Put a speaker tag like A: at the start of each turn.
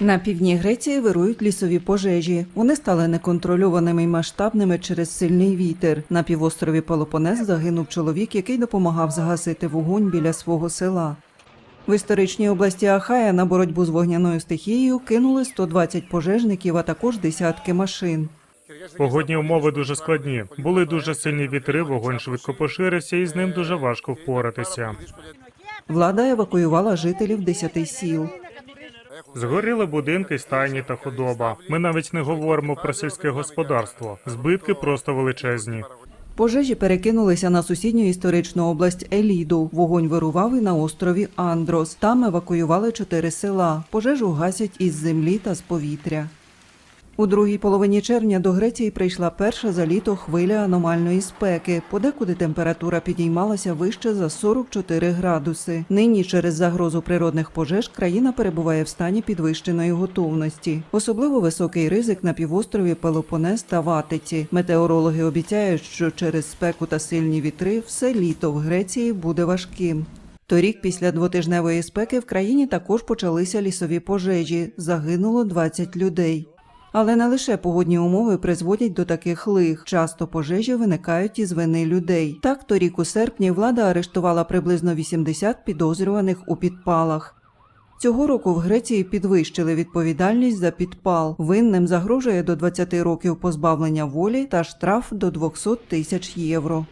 A: На півдні Греції вирують лісові пожежі. Вони стали неконтрольованими й масштабними через сильний вітер. На півострові Пелопонес загинув чоловік, який допомагав загасити вогонь біля свого села. В історичній області Ахая на боротьбу з вогняною стихією кинули 120 пожежників, а також десятки машин.
B: Погодні умови дуже складні. Були дуже сильні вітри, вогонь швидко поширився, і з ним дуже важко впоратися.
A: Влада евакуювала жителів 10 сіл.
B: Згоріли будинки, стайні та худоба. Ми навіть не говоримо про сільське господарство. Збитки просто величезні.
A: Пожежі перекинулися на сусідню історичну область Еліду. Вогонь вирував і на острові Андрос. Там евакуювали чотири села. Пожежу гасять із землі та з повітря. У другій половині червня до Греції прийшла перша за літо хвиля аномальної спеки. Подекуди температура підіймалася вище за 44 градуси. Нині через загрозу природних пожеж країна перебуває в стані підвищеної готовності. Особливо високий ризик на півострові Пелопонес та Ватиці. Метеорологи обіцяють, що через спеку та сильні вітри все літо в Греції буде важким. Торік, після двотижневої спеки, в країні також почалися лісові пожежі. Загинуло 20 людей. Але не лише погодні умови призводять до таких лих. Часто пожежі виникають із вини людей. Так, торік у серпні влада арештувала приблизно 80 підозрюваних у підпалах. Цього року в Греції підвищили відповідальність за підпал. Винним загрожує до 20 років позбавлення волі та штраф до 200 тисяч євро.